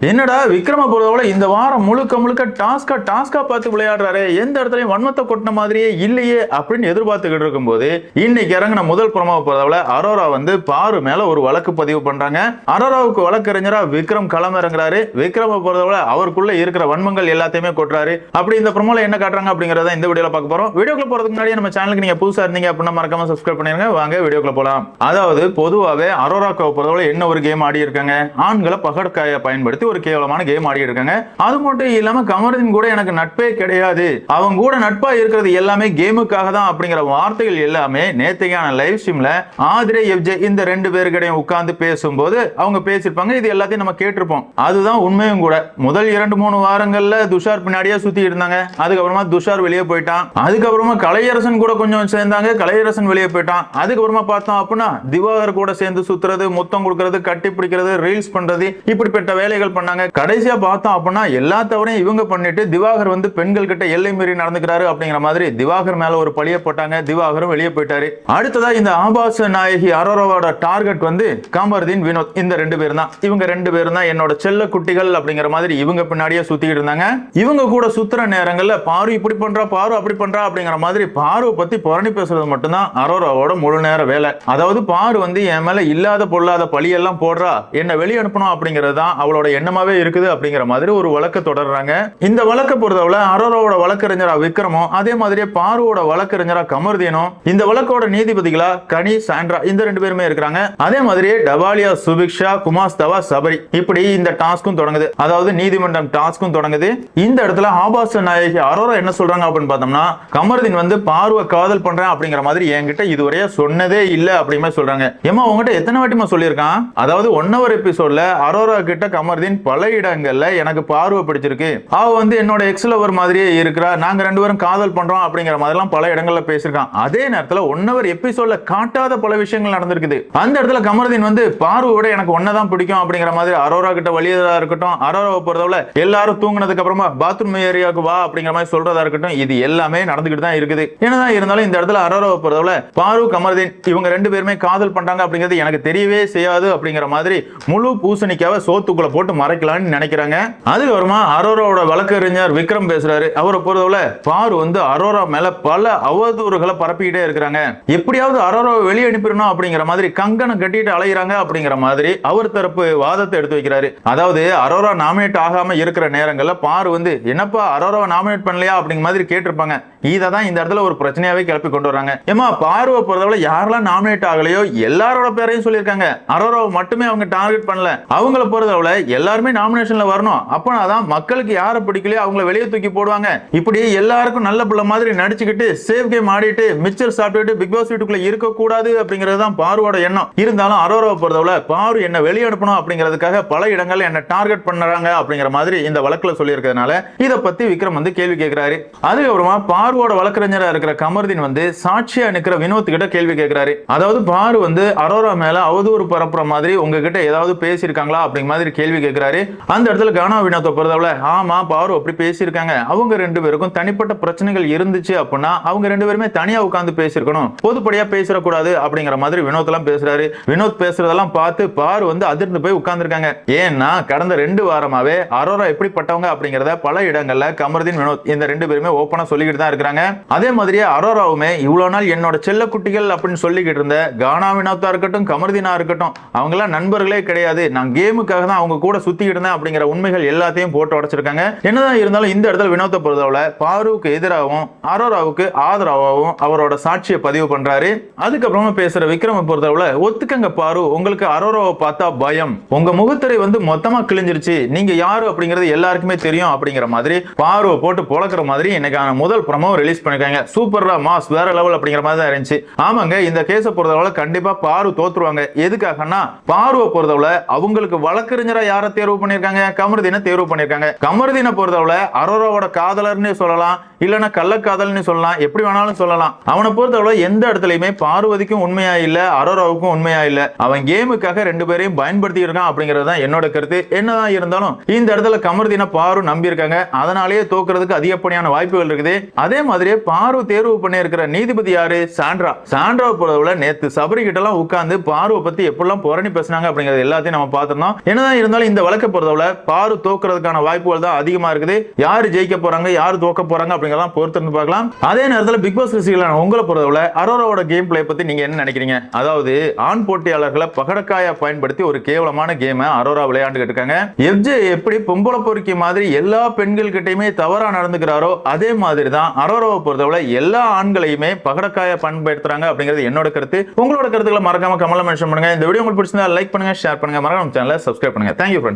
என்னடா விக்ரம பொறுத்தவரை இந்த வாரம் முழுக்க முழுக்க டாஸ்கா டாஸ்கா பார்த்து விளையாடுறாரு எந்த இடத்துலயும் வன்மத்தை கொட்டின மாதிரியே இல்லையே அப்படின்னு எதிர்பார்த்துக்கிட்டு இருக்கும்போது இன்னைக்கு இறங்கின முதல் புறமாவை பொறுத்தவரை அரோரா வந்து பாரு மேல ஒரு வழக்கு பதிவு பண்றாங்க. அரோராவுக்கு வழக்கறிஞரா விக்ரம் களம் இறங்குறாரு விக்ரம பொறுத்தவரை அவருக்குள்ள இருக்கிற வன்மங்கள் எல்லாத்தையுமே கொட்டுறாரு. அப்படி இந்த புறமால என்ன காட்டுறாங்க அப்படிங்கறத இந்த வீடியோல பார்க்க போறோம். வீடியோக்குள்ள போறதுக்கு முன்னாடி நம்ம சேனலுக்கு நீங்க புதுசா இருந்தீங்க அப்படின்னா மறக்காம சப்ஸ்கிரைப் பண்ணிருங்க. வாங்க வீடியோக்குள்ள போலாம். அதாவது பொதுவாகவே அரோராக்கு பொறுத்தவரை என்ன ஒரு கேம் ஆடி இருக்காங்க? ஆண்களை பகற்காயை பயன்படுத்தி ஒரு கேவலமான கேம் ஆடி இருக்காங்க. அது மட்டும் இல்லாம கமருதீன் கூட எனக்கு நட்பே கிடையாது. அவங்க கூட நட்பா இருக்கிறது எல்லாமே கேமுக்காக தான் அப்படிங்கிற வார்த்தைகள் எல்லாமே நேத்தையான லைவ் ஸ்ட்ரீம்ல ஆதிரே எஃப்ஜே இந்த ரெண்டு பேருக்கிடையும் உட்கார்ந்து பேசும்போது அவங்க பேசியிருப்பாங்க. இது எல்லாத்தையும் நம்ம கேட்டிருப்போம். அதுதான் உண்மையும் கூட. முதல் இரண்டு மூணு வாரங்கள்ல துஷார் பின்னாடியே சுத்தி இருந்தாங்க. அதுக்கப்புறமா துஷார் வெளியே போயிட்டான். அதுக்கப்புறமா கலையரசன் கூட கொஞ்சம் சேர்ந்தாங்க. கலையரசன் வெளியே போயிட்டான். அதுக்கப்புறமா பார்த்தோம் அப்படின்னா திவாகர் கூட சேர்ந்து சுத்துறது முத்தம் கொடுக்கறது கட்டி பிடிக்கிறது ரீல்ஸ் பண்றது இப்படிப்பட்ட வேலைகள் பண்ணாங்க. கடைசியா பார்த்தோம் அப்படின்னா எல்லா தவறையும் இவங்க பண்ணிட்டு திவாகர் வந்து பெண்கள் கிட்ட எல்லை மீறி நடந்துக்கிறாரு அப்படிங்கிற மாதிரி திவாகர் மேல ஒரு பழிய போட்டாங்க. திவாகரும் வெளியே போயிட்டாரு. அடுத்ததா இந்த ஆபாச நாயகி அரோராவோட டார்கெட் வந்து காமர்தீன் வினோத். இந்த ரெண்டு பேரும் தான் இவங்க ரெண்டு பேரும் தான் என்னோட செல்ல குட்டிகள் அப்படிங்கிற மாதிரி இவங்க பின்னாடியே சுத்திக்கிட்டு இருந்தாங்க. இவங்க கூட சுத்துற நேரங்கள்ல பாரு இப்படி பண்றா பாரு அப்படி பண்றா அப்படிங்கிற மாதிரி பாருவை பத்தி புரணி பேசுறது மட்டும்தான் அரோராவோட முழு நேர வேலை. அதாவது பாரு வந்து என் மேல இல்லாத பொல்லாத பழியெல்லாம் போடுறா. என்ன வெளியே அனுப்பணும் அப்படிங்கிறது தான் அவளோட எண்ணமாவே இருக்குது அப்படிங்கிற மாதிரி ஒரு வழக்கு தொடர்றாங்க. இந்த வழக்கை பொறுத்தவரை அரோராவோட வழக்கறிஞரா விக்ரமும் அதே மாதிரியே பாருவோட வழக்கறிஞரா கமர்தீனும் இந்த வழக்கோட நீதிபதிகளா கனி சாண்ட்ரா இந்த ரெண்டு பேருமே இருக்கிறாங்க. அதே மாதிரியே டபாலியா சுபிக்ஷா குமாஸ்தவா சபரி இப்படி இந்த டாஸ்க்கும் தொடங்குது. அதாவது நீதிமன்றம் டாஸ்க்கும் தொடங்குது. இந்த இடத்துல ஆபாச நாயகி அரோரா என்ன சொல்றாங்க அப்படின்னு பார்த்தோம்னா கமர்தீன் வந்து பார்வை காதல் பண்றேன் அப்படிங்கிற மாதிரி என்கிட்ட இதுவரையே சொன்னதே இல்ல அப்படிமே சொல்றாங்க. ஏமா உங்ககிட்ட எத்தனை வாட்டிமா சொல்லியிருக்கான்? அதாவது ஒன் ஹவர் எபிசோட்ல அரோரா கிட்ட கமர்தீன் பல இடங்கள்ல எனக்கு பார்வை பிடிச்சிருக்கு. அவ வந்து என்னோட எக்ஸ் லவர் மாதிரியே இருக்கிறா. நாங்க ரெண்டு பேரும் காதல் பண்றோம் அப்படிங்கிற மாதிரிலாம் பல இடங்கள்ல பேசியிருக்கான். அதே நேரத்துல ஒன் ஹவர் எபிசோட்ல காட்டாத பல விஷயங்கள் நடந்திருக்குது. அந்த இடத்துல கமர்தீன் வந்து பார்வையோட எனக்கு ஒன்னதான் பிடிக்கும் அப்படிங்கிற மாதிரி அரோரா கிட்ட வழியதா இருக்கட்டும் அரோராவை பொறுத்தவரை எல்லாரும் தூங்குனதுக்கு அப்புறமா பாத்ரூம் ஏரியாவுக்கு வா அப்படிங்கிற மாதிரி சொல்றதா இருக்கட்டும் இது எல்லாமே நடந்துகிட்டு தான் இருக்குது. என்னதான் இருந்தாலும் இந்த இடத்துல அரோராவை பொறுத்தவரை பாரு கமர்தீன் இவங்க ரெண்டு பேருமே காதல் பண்றாங்க அப்படிங்கிறது எனக்கு தெரியவே செய்யாது அப்படிங்கிற மாதிரி முழு பூசணிக்காவை சோத்துக்குள்ள போட்டு மறைக்கலாம்னு நினைக்கிறாங்க. அதுக்கப்புறமா அரோராவோட வழக்கறிஞர் விக்ரம் பேசுறாரு. அவரை பொறுத்தவரை பாரு வந்து அரோரா மேல பல அவதூறுகளை பரப்பிக்கிட்டே இருக்கிறாங்க. எப்படியாவது அரோராவை வெளியே அனுப்பிடணும் அப்படிங்கிற மாதிரி கங்கணம் கட்டிட்டு அலைகிறாங்க அப்படிங்கிற மாதிரி அவர் தரப்பு வாதத்தை எடுத்து வைக்கிறாரு. அதாவது அரோரா நாமினேட் ஆகாம இருக்கிற நேரங்கள்ல பாரு வந்து என்னப்பா அரோராவை நாமினேட் பண்ணலையா அப்படிங்கிற மாதிரி கேட்டிருப்பாங்க. இதை தான் இந்த இடத்துல ஒரு பிரச்சனையாவே கிளப்பி கொண்டு வராங்க ஏமா பார்வை பொறுத்தவரை யாரெல்லாம் நாமினேட் ஆகலையோ எல்லாரோட பேரையும் சொல்லியிருக்காங்க. அரோராவை மட்டுமே அவங்க டார்கெட் பண்ணல. அவங்கள பொறுத்தவரை எல்லா நாமினேஷன்ல வரணும். அப்பனாதான் மக்களுக்கு யாரை பிடிக்கலையோ அவங்கள வெளியே தூக்கி போடுவாங்க. இப்படி எல்லாருக்கும் நல்ல பிள்ளை மாதிரி நடிச்சுக்கிட்டு சேவ் கேம் ஆடிட்டு மிச்சர் சாப்பிட்டுட்டு பிக் பாஸ் வீட்டுக்குள்ள இருக்கக்கூடாது அப்படிங்கிறது தான் பாருவோட எண்ணம். இருந்தாலும் அரோராவை பொறுத்தவரை பாரு என்ன வெளியே அனுப்பணும் அப்படிங்கிறதுக்காக பல இடங்கள்ல என்ன டார்கெட் பண்ணுறாங்க அப்படிங்கிற மாதிரி இந்த வழக்குல சொல்லியிருக்கிறதுனால இதை பத்தி விக்ரம் வந்து கேள்வி கேட்கிறாரு. அதுக்கப்புறமா பார்வோட வழக்கறிஞரா இருக்கிற கமர்தீன் வந்து சாட்சியா நிக்கிற வினோத் கிட்ட கேள்வி கேட்கிறாரு. அதாவது பாரு வந்து அரோரா மேல அவதூறு பரப்புற மாதிரி உங்ககிட்ட ஏதாவது பேசியிருக்காங்களா அப்படிங்கிற மாதிரி கேள்வி கேட்கிறாரு. அந்த இடத்துல கானா வினோத்தை பொறுத்தவரை ஆமா பாரு அப்படி பேசியிருக்காங்க. அவங்க ரெண்டு பேருக்கும் தனிப்பட்ட பிரச்சனைகள் இருந்துச்சு அப்படின்னா அவங்க ரெண்டு பேருமே தனியா உட்காந்து பேசியிருக்கணும். பொதுப்படியா பேசிடக்கூடாது அப்படிங்கிற மாதிரி வினோத் எல்லாம் பேசுறாரு. வினோத் பேசுறதெல்லாம் பார்த்து பாரு வந்து அதிர்ந்து போய் உட்கார்ந்துருக்காங்க. ஏன்னா கடந்த ரெண்டு வாரமாவே அரோரா எப்படிப்பட்டவங்க அப்படிங்கறத பல இடங்கள்ல கமருதீன் வினோத் இந்த ரெண்டு பேருமே ஓப்பனா சொல்லிக்கிட்டு தான் இருக்கிறாங்க. அதே மாதிரியே அரோராவுமே இவ்வளவு நாள் என்னோட செல்ல குட்டிகள் அப்படின்னு சொல்லிக்கிட்டு இருந்த கானா வினோத்தா இருக்கட்டும் கமருதீனா இருக்கட்டும் அவங்க எல்லாம் நண்பர்களே கிடையாது. நான் கேமுக்காக தான் அவங்க கூட சுத்தி சுத்திக்கிட்டு அப்படிங்கிற உண்மைகள் எல்லாத்தையும் போட்டு உடைச்சிருக்காங்க. என்னதான் இருந்தாலும் இந்த இடத்துல வினோத்தை பொறுத்தவரை பாருவுக்கு எதிராகவும் அரோராவுக்கு ஆதரவாகவும் அவரோட சாட்சியை பதிவு பண்றாரு. அதுக்கப்புறமா பேசுற விக்ரம பொறுத்தவரை ஒத்துக்கங்க பாரு உங்களுக்கு அரோராவை பார்த்தா பயம். உங்க முகத்திரை வந்து மொத்தமா கிழிஞ்சிருச்சு. நீங்க யாரு அப்படிங்கிறது எல்லாருக்குமே தெரியும் அப்படிங்கிற மாதிரி பார்வை போட்டு புழக்கிற மாதிரி இன்னைக்கான முதல் ப்ரமோ ரிலீஸ் பண்ணிருக்காங்க. சூப்பர்ரா மாஸ் வேற லெவல் அப்படிங்கிற மாதிரி தான் இருந்துச்சு. ஆமாங்க இந்த கேஸை பொறுத்தவரை கண்டிப்பா பாரு தோத்துருவாங்க. எதுக்காகனா பார்வை பொறுத்தவரை அவங்களுக்கு வழக்கறிஞரா யாரை தேர்வு பண்ணியிருக்காங்க கமருதீனை தேர்வு பண்ணியிருக்காங்க. கமருதீனை பொறுத்தவரை அரோராவோட காதலர்னு சொல்லலாம் இல்லைன்னா கள்ளக்காதல்னு சொல்லலாம் எப்படி வேணாலும் சொல்லலாம். அவனை பொறுத்தவரை எந்த இடத்துலையுமே பார்வதிக்கும் உண்மையா இல்ல அரோராவுக்கும் உண்மையா இல்ல. அவன் கேமுக்காக ரெண்டு பேரையும் பயன்படுத்தி இருக்கான் அப்படிங்கிறது தான் என்னோட கருத்து. என்னதான் இருந்தாலும் இந்த இடத்துல கமர்தீன பாரு நம்பியிருக்காங்க. அதனாலேயே தோக்குறதுக்கு அதிகப்படியான வாய்ப்புகள் இருக்குது. அதே மாதிரியே பாரு தேர்வு பண்ணி இருக்கிற நீதிபதி யாரு? சாண்ட்ரா. சாண்ட்ரா பொறுத்தவரை நேத்து சபரி கிட்ட எல்லாம் உட்கார்ந்து பார்வை பத்தி எப்படிலாம் புரணி பேசினாங்க அப்படிங்கறது எல்லாத்தையும் நம்ம பார்த்திருந்தோம். என்னதான் இருந்தாலும் இந்த வழக்கை பொறுத்தவரை பாரு தோக்குறதுக்கான வாய்ப்புகள் தான் அதிகமா இருக்குது. யாரு ஜெயிக்க போறாங்க யாரு தோக்க போறாங்க அப்படிங்கறத பொறுத்திருந்து பார்க்கலாம். அதே நேரத்தில் பிக் பாஸ் ரசிகர்களான உங்களை பொறுத்தவரை அரோராவோட கேம் பிளே பத்தி நீங்க என்ன நினைக்கிறீங்க? அதாவது ஆண் போட்டியாளர்களை பகடக்காயா பயன்படுத்தி ஒரு கேவலமான கேமை அரோரா விளையாண்டுகிட்டு இருக்காங்க. எஃப்ஜே எப்படி பொம்பளை பொறுக்கி மாதிரி எல்லா பெண்கள் கிட்டையுமே தவறா நடந்துக்கிறாரோ அதே மாதிரி தான் அரோராவை பொறுத்தவரை எல்லா ஆண்களையுமே பகடக்காயா பயன்படுத்துறாங்க அப்படிங்கிறது என்னோட கருத்து. உங்களோட கருத்துக்களை மறக்காம கமல மென்ஷன் பண்ணுங்க. இந்த வீடியோ உங்களுக்கு பிடிச்சிருந்தா லைக் பண்ணுங்க ஷேர் பண்ணுங்க. மறக்காம சேனலை சப்ஸ்கிரைப் பண்ணுங்க. Thank you friends